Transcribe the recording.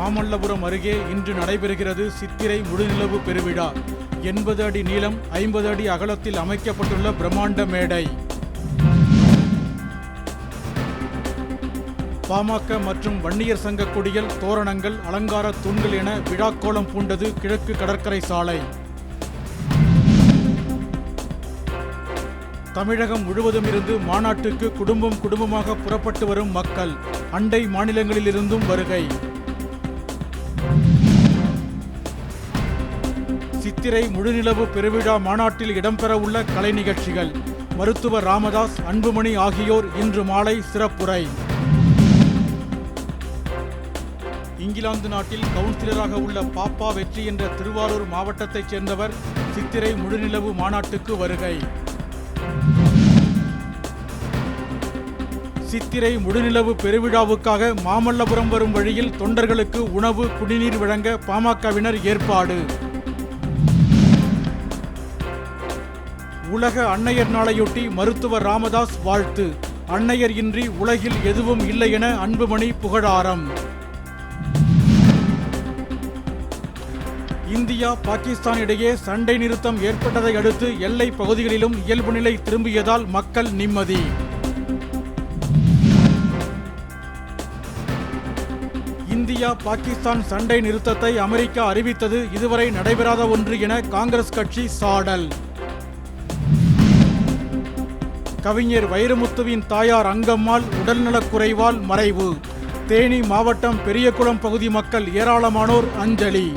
மாமல்லபுரம் அருகே இன்று நடைபெறுகிறது சித்திரை முழுநிலவு பெருவிழா. எண்பது அடி நீளம் ஐம்பது அடி அகலத்தில் அமைக்கப்பட்டுள்ள பிரம்மாண்ட மேடை. பாமக மற்றும் வன்னியர் சங்க கொடிகள் தோரணங்கள் அலங்கார தூண்கள் என விழாக்கோலம் பூண்டது கிழக்கு கடற்கரை சாலை. தமிழகம் முழுவதும் இருந்து மாநாட்டுக்கு குடும்பம் குடும்பமாக புறப்பட்டு வரும் மக்கள் அண்டை மாநிலங்களிலிருந்தும் வருகை. சித்திரை முழுநிலவு பெருவிழா மாநாட்டில் இடம்பெறவுள்ள கலை நிகழ்ச்சிகள். மருத்துவர் ராமதாஸ் அன்புமணி ஆகியோர் இன்று மாலை சிறப்புரை. இங்கிலாந்து நாட்டில் கவுன்சிலராக உள்ள பாப்பா வெற்றி என்ற திருவாரூர் மாவட்டத்தைச் சேர்ந்தவர் சித்திரை முழுநிலவு மாநாட்டுக்கு வருகை. சித்திரை முழுநிலவு பெருவிழாவுக்காக மாமல்லபுரம் வரும் வழியில் தொண்டர்களுக்கு உணவு குடிநீர் வழங்க பாமகவினர் ஏற்பாடு. உலக அன்னையர் நாளையொட்டி மருத்துவர் ராமதாஸ் வாழ்த்து. அன்னையர் இன்றி உலகில் எதுவும் இல்லை என அன்புமணி புகழாரம். இந்தியா பாகிஸ்தான் இடையே சண்டை நிறுத்தம் ஏற்பட்டதை அடுத்து எல்லை பகுதிகளிலும் இயல்பு நிலை திரும்பியதால் மக்கள் நிம்மதி. இந்தியா பாகிஸ்தான் சண்டை நிறுத்தத்தை அமெரிக்கா அறிவித்தது இதுவரை நடைபெறாத ஒன்று என காங்கிரஸ் கட்சி சாடல். கவிஞர் வைரமுத்துவின் தாயார் அங்கம்மாள் உடல்நலக்குறைவால் மறைவு. தேனி மாவட்டம் பெரியகுளம் பகுதி மக்கள் ஏராளமானோர் அஞ்சலி.